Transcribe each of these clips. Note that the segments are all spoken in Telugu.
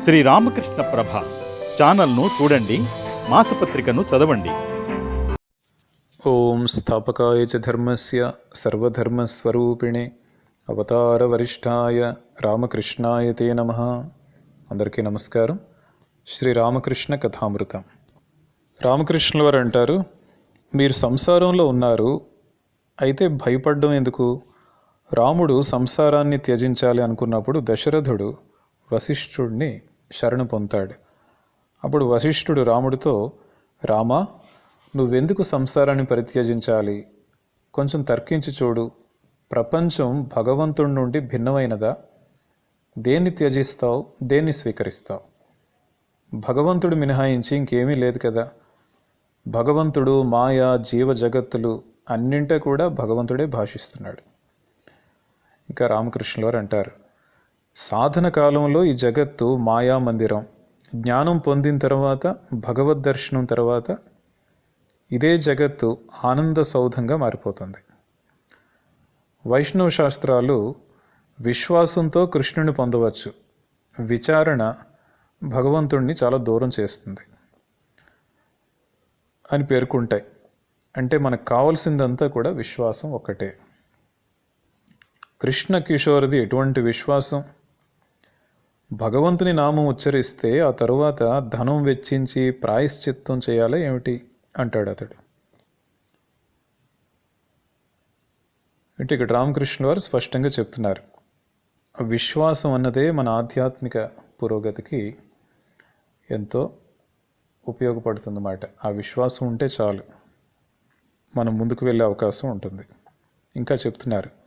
శ్రీ రామకృష్ణ ప్రభ ఛానల్ను చూడండి మాసపత్రికను చదవండి. ఓం స్థాపకాయ చ ధర్మస్య సర్వధర్మస్వరూపిణే అవతారవరిష్ఠాయ రామకృష్ణాయ తే నమ. అందరికీ నమస్కారం. శ్రీ రామకృష్ణ కథామృతం. రామకృష్ణుల వారు అంటారు మీరు సంసారంలో ఉన్నారు అయితే భయపడడం ఎందుకు? రాముడు సంసారాన్ని త్యజించాలి అనుకున్నప్పుడు దశరథుడు వశిష్ఠుడిని శరణు పొందాడు అప్పుడు వశిష్ఠుడు రాముడితో రామా నువ్వెందుకు సంసారాన్ని పరిత్యజించాలి? కొంచెం తర్కించి చూడు. ప్రపంచం భగవంతుడి నుండి భిన్నమైనదా? దేన్ని త్యజిస్తావు? దేన్ని స్వీకరిస్తావు? భగవంతుడు మినహాయించి ఇంకేమీ లేదు కదా. భగవంతుడు మాయ జీవ జగత్తులు అన్నింట కూడా భగవంతుడే భాషిస్తున్నాడు. ఇంకా రామకృష్ణుల వారు అంటారు సాధన కాలంలో ఈ జగత్తు మాయా మందిరం. జ్ఞానం పొందిన తర్వాత భగవద్ దర్శనం తర్వాత ఇదే జగత్తు ఆనంద సౌధంగా మారిపోతుంది. వైష్ణవ శాస్త్రాలు విశ్వాసంతో కృష్ణుని పొందవచ్చు. విచారణ భగవంతుణ్ణి చాలా దూరం చేస్తుంది అని పేర్కొంటాయి. అంటే మనకు కావాల్సిందంతా కూడా విశ్వాసం ఒక్కటే. కృష్ణ కిషోర్ది ఎటువంటి విశ్వాసం? భగవంతుని నామం ఉచ్చరిస్తే ఆ తరువాత ధనం వెచ్చించి ప్రాయశ్చిత్తం చేయాలా ఏమిటి? అంటాడు అతడు. అంటే ఇక్కడ రామకృష్ణ వారు స్పష్టంగా చెప్తున్నారు. ఆ విశ్వాసం అన్నదే మన ఆధ్యాత్మిక పురోగతికి ఎంతో ఉపయోగపడుతుందన్నమాట ఆ విశ్వాసం ఉంటే చాలు. మనం ముందుకు వెళ్ళే అవకాశం ఉంటుంది. ఇంకా చెప్తున్నారు.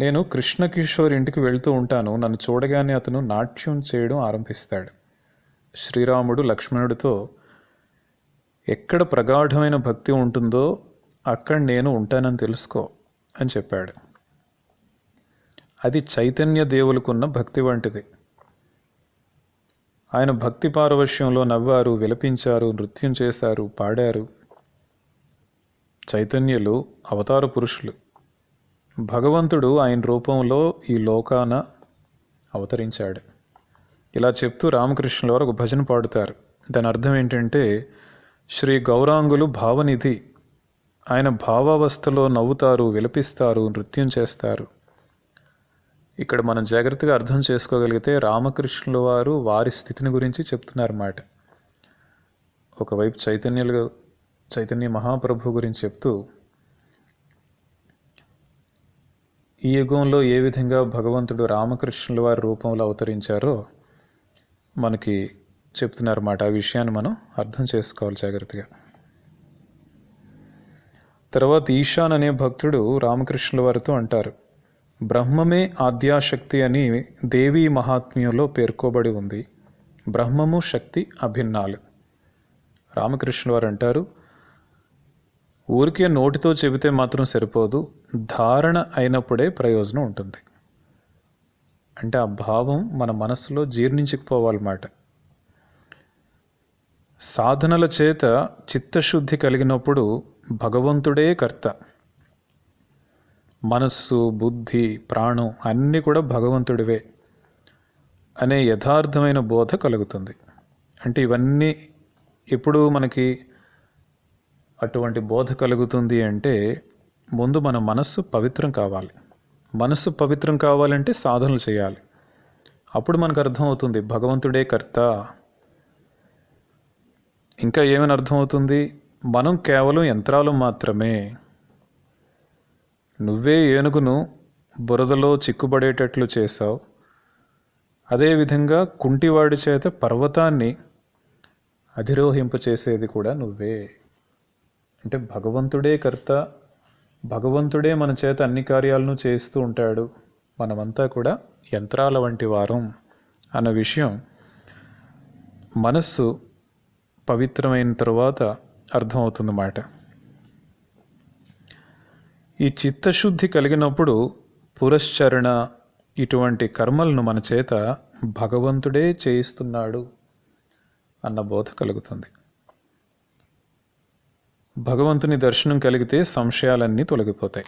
నేను కృష్ణ కిషోర్ ఇంటికి వెళ్తూ ఉంటాను. నన్ను చూడగానే అతను నాట్యం చేయడం ఆరంభిస్తాడు. శ్రీరాముడు లక్ష్మణుడితో ఎక్కడ ప్రగాఢమైన భక్తి ఉంటుందో అక్కడ నేను ఉంటానని తెలుసుకో అని చెప్పాడు. అది చైతన్య దేవులకున్న భక్తి వంటిది. ఆయన భక్తి పారవశ్యంలో నవ్వారు విలపించారు నృత్యం చేశారు పాడారు. చైతన్యులు అవతార పురుషులు. భగవంతుడు ఆయన రూపంలో ఈ లోకాన అవతరించాడు. ఇలా చెప్తూ రామకృష్ణుల వారు ఒక భజన పాడుతారు. దాని అర్థం ఏంటంటే శ్రీ గౌరాంగులు భావనిధి. ఆయన భావావస్థలో నవ్వుతారు విలపిస్తారు నృత్యం చేస్తారు. ఇక్కడ మనం జాగ్రత్తగా అర్థం చేసుకోగలిగితే రామకృష్ణుల వారు వారి స్థితిని గురించి చెప్తున్నారన్నమాట. ఒకవైపు చైతన్యులు చైతన్య మహాప్రభు గురించి చెప్తూ ఈ యుగంలో ఏ విధంగా భగవంతుడు రామకృష్ణుల వారి రూపంలో అవతరించారో మనకి చెప్తున్నారన్నమాట ఆ విషయాన్ని మనం అర్థం చేసుకోవాలి జాగ్రత్తగా. తర్వాత ఈశాన్ అనే భక్తుడు రామకృష్ణుల వారితో అంటారు బ్రహ్మమే ఆద్యాశక్తి అని దేవీ మహాత్మ్యంలో పేర్కోబడి ఉంది. బ్రహ్మము శక్తి అభిన్నాలు. రామకృష్ణుల వారు అంటారు ఊరికే నోటితో చెబితే మాత్రం సరిపోదు. ధారణ అయినప్పుడే ప్రయోజనం ఉంటుంది. అంటే ఆ భావం మన మనసులో జీర్ణించుకుపోవాలన్నమాట. సాధనల చేత చిత్తశుద్ధి కలిగినప్పుడు భగవంతుడే కర్త. మనస్సు బుద్ధి ప్రాణం అన్నీ కూడా భగవంతుడివే అనే యథార్థమైన బోధ కలుగుతుంది. అంటే ఇవన్నీ ఎప్పుడు మనకి అటువంటి బోధ కలుగుతుంది అంటే ముందు మన మనస్సు పవిత్రం కావాలి. మనస్సు పవిత్రం కావాలంటే సాధనలు చేయాలి. అప్పుడు మనకు అర్థమవుతుంది భగవంతుడే కర్త. ఇంకా ఏమని అర్థమవుతుంది? మనం కేవలం యంత్రాలు మాత్రమే. నువ్వే ఏనుగును బురదలో చిక్కుబడేటట్లు చేశావు. అదేవిధంగా కుంటివాడి చేత పర్వతాన్ని అధిరోహింపచేసేది కూడా నువ్వే. అంటే భగవంతుడే కర్త భగవంతుడే మన చేత అన్ని కార్యాలను చేస్తూ ఉంటాడు. మనమంతా కూడా యంత్రాల వంటి వారం అన్న విషయం మనస్సు పవిత్రమైన తరువాత అర్థమవుతుందన్నమాట. ఈ చిత్తశుద్ధి కలిగినప్పుడు పురశ్చరణ ఇటువంటి కర్మలను మన చేత భగవంతుడే చేయిస్తున్నాడు అన్న బోధ కలుగుతుంది. భగవంతుని దర్శనం కలిగితే సంశయాలన్నీ తొలగిపోతాయి.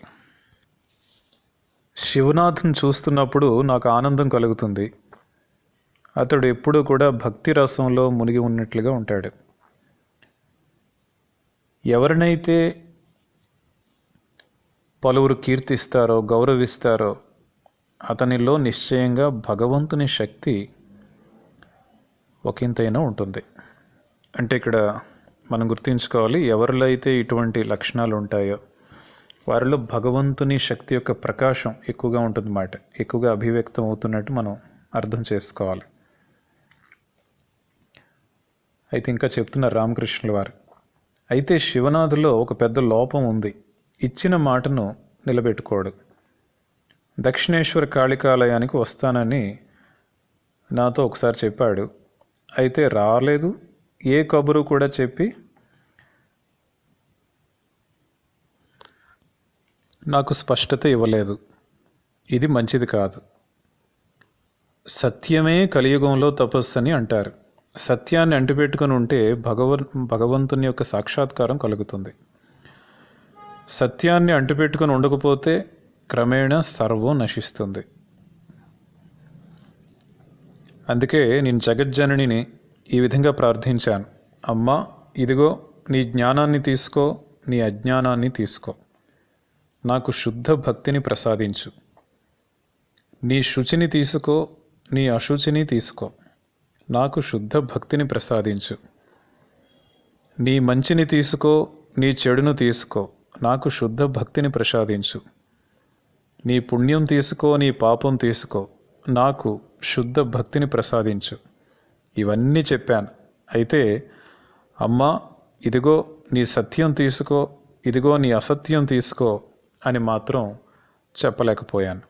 శివనాథ్ని చూస్తున్నప్పుడు నాకు ఆనందం కలుగుతుంది. అతడు ఎప్పుడూ కూడా భక్తి రసంలో మునిగి ఉన్నట్లుగా ఉంటాడు. ఎవరినైతే పలువురు కీర్తిస్తారో గౌరవిస్తారో అతనిలో నిశ్చయంగా భగవంతుని శక్తి ఒకంతైనా ఉంటుంది. అంటే ఇక్కడ మనం గుర్తుంచుకోవాలి ఎవరిలో అయితే ఇటువంటి లక్షణాలు ఉంటాయో వారిలో భగవంతుని శక్తి యొక్క ప్రకాశం ఎక్కువగా ఉంటుంది మాట ఎక్కువగా అభివ్యక్తం అవుతున్నట్టు మనం అర్థం చేసుకోవాలి. అయితే ఇంకా చెప్తున్నారు రామకృష్ణుల వారు. అయితే శివనాథులో ఒక పెద్ద లోపం ఉంది. ఇచ్చిన మాటను నిలబెట్టుకోడు. దక్షిణేశ్వర కాళికాలయానికి వస్తానని నాతో ఒకసారి చెప్పాడు. అయితే రాలేదు. ఏ కబురు కూడా చెప్పి నాకు స్పష్టత ఇవ్వలేదు. ఇది మంచిది కాదు. సత్యమే కలియుగంలో తపస్సు అని అంటారు. సత్యాన్ని అంటిపెట్టుకుని ఉంటే భగవన్ భగవంతుని యొక్క సాక్షాత్కారం కలుగుతుంది. సత్యాన్ని అంటిపెట్టుకుని ఉండకపోతే క్రమేణా సర్వం నశిస్తుంది. అందుకే నేను జగజ్జననిని ఈ విధంగా ప్రార్థించాను. అమ్మా ఇదిగో నీ జ్ఞానాన్ని తీసుకో నీ అజ్ఞానాన్ని తీసుకో. నాకు శుద్ధ భక్తిని ప్రసాదించు. నీ శుచిని తీసుకో నీ అశుచిని తీసుకో. నాకు శుద్ధ భక్తిని ప్రసాదించు. నీ మంచిని తీసుకో నీ చెడును తీసుకో. నాకు శుద్ధ భక్తిని ప్రసాదించు. నీ పుణ్యం తీసుకో నీ పాపం తీసుకో. నాకు శుద్ధ భక్తిని ప్రసాదించు. ఇవన్నీ చెప్పాను. అయితే అమ్మా ఇదిగో నీ సత్యం తీసుకో ఇదిగో నీ అసత్యం తీసుకో అని మాత్రం చెప్పలేకపోయాను.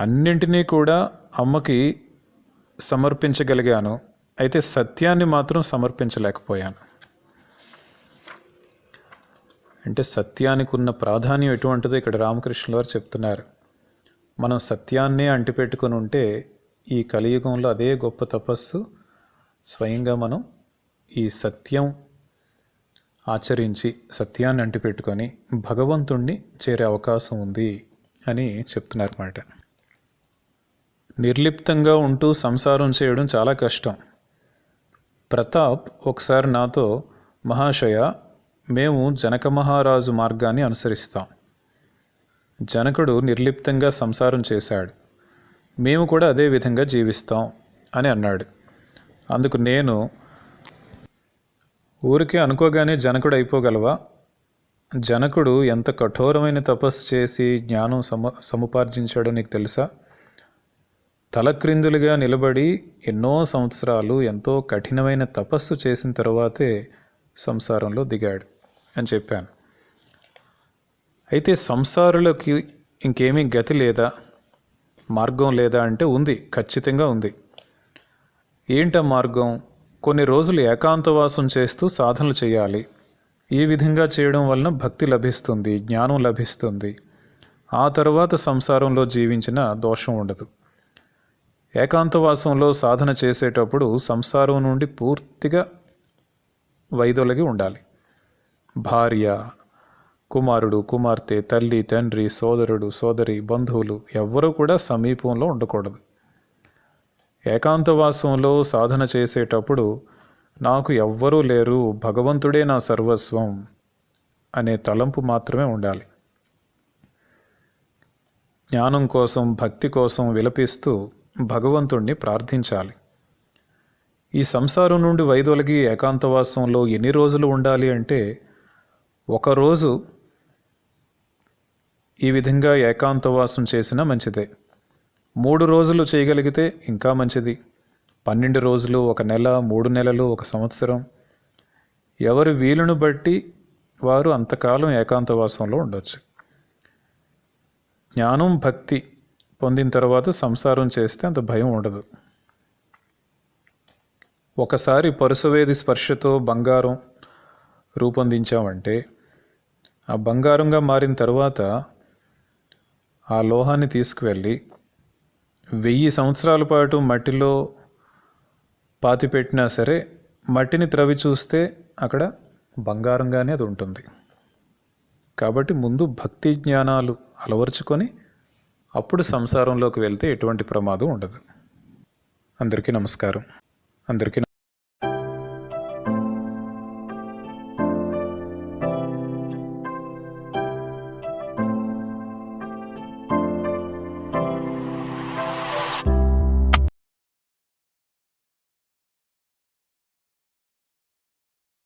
అన్నింటినీ కూడా అమ్మకి సమర్పించగలిగాను. అయితే సత్యాన్ని మాత్రం సమర్పించలేకపోయాను. అంటే సత్యానికి ఉన్న ప్రాధాన్యం ఎటువంటిదో ఇక్కడ రామకృష్ణుల వారు చెప్తున్నారు. మనం సత్యాన్నే అంటిపెట్టుకుని ఉంటే ఈ కలియుగంలో అదే గొప్ప తపస్సు స్వయంగా మనం ఈ సత్యం ఆచరించి సత్యాన్ని అంటిపెట్టుకొని భగవంతుణ్ణి చేరే అవకాశం ఉంది అని చెప్తున్నారు అన్నమాట నిర్లిప్తంగా ఉంటూ సంసారం చేయడం చాలా కష్టం. ప్రతాప్ ఒకసారి నాతో మహాశయ మేము జనక మహారాజు మార్గాన్ని అనుసరిస్తాం. జనకుడు నిర్లిప్తంగా సంసారం చేశాడు. మేము కూడా అదే విధంగా జీవిస్తాం అని అన్నాడు. అందుకు నేను ఊరికే అనుకోగానే జనకుడు అయిపోగలవా? జనకుడు ఎంత కఠోరమైన తపస్సు చేసి జ్ఞానం సమ సముపార్జించాడో నీకు తెలుసా? తలక్రిందులుగా నిలబడి ఎన్నో సంవత్సరాలు ఎంతో కఠినమైన తపస్సు చేసిన తర్వాతే సంసారంలో దిగాడు అని చెప్పాను. అయితే సంసారులకి ఇంకేమీ గతి లేదా? మార్గం లేదా అంటే ఉంది ఖచ్చితంగా ఉంది. ఏంట మార్గం? కొన్ని రోజులు ఏకాంతవాసం చేస్తూ సాధనలు చేయాలి. ఈ విధంగా చేయడం వలన భక్తి లభిస్తుంది జ్ఞానం లభిస్తుంది. ఆ తర్వాత సంసారంలో జీవించిన దోషం ఉండదు. ఏకాంతవాసంలో సాధన చేసేటప్పుడు సంసారం నుండి పూర్తిగా వైదొలగి ఉండాలి. భార్య కుమారుడు కుమార్తె తల్లి తండ్రి సోదరుడు సోదరి బంధువులు ఎవ్వరూ కూడా సమీపంలో ఉండకూడదు. ఏకాంతవాసంలో సాధన చేసేటప్పుడు నాకు ఎవ్వరూ లేరు భగవంతుడే నా సర్వస్వం అనే తలంపు మాత్రమే ఉండాలి. జ్ఞానం కోసం భక్తి కోసం విలపిస్తూ భగవంతుణ్ణి ప్రార్థించాలి. ఈ సంసారం నుండి వైదొలగి ఏకాంతవాసంలో ఎన్ని రోజులు ఉండాలి అంటే ఒకరోజు ఈ విధంగా ఏకాంతవాసం చేసినా మంచిదే. మూడు రోజులు చేయగలిగితే ఇంకా మంచిది. పన్నెండు రోజులు ఒక నెల మూడు నెలలు ఒక సంవత్సరం. ఎవరి వీలును బట్టి వారు అంతకాలం ఏకాంతవాసంలో ఉండొచ్చు. జ్ఞానం భక్తి పొందిన తర్వాత సంసారం చేస్తే అంత భయం ఉండదు. ఒకసారి పరుసవేది స్పర్శతో బంగారం రూపొందించామంటే ఆ బంగారంగా మారిన తర్వాత ఆ లోహాన్ని తీసుకువెళ్ళి వెయ్యి సంవత్సరాల పాటు మట్టిలో పాతిపెట్టినా సరే మట్టిని త్రవి చూస్తే అక్కడ బంగారంగానే అది ఉంటుంది. కాబట్టి ముందు భక్తి జ్ఞానాలు అలవర్చుకొని అప్పుడు సంసారంలోకి వెళ్తే ఎటువంటి ప్రమాదం ఉండదు. అందరికీ నమస్కారం. అందరికీ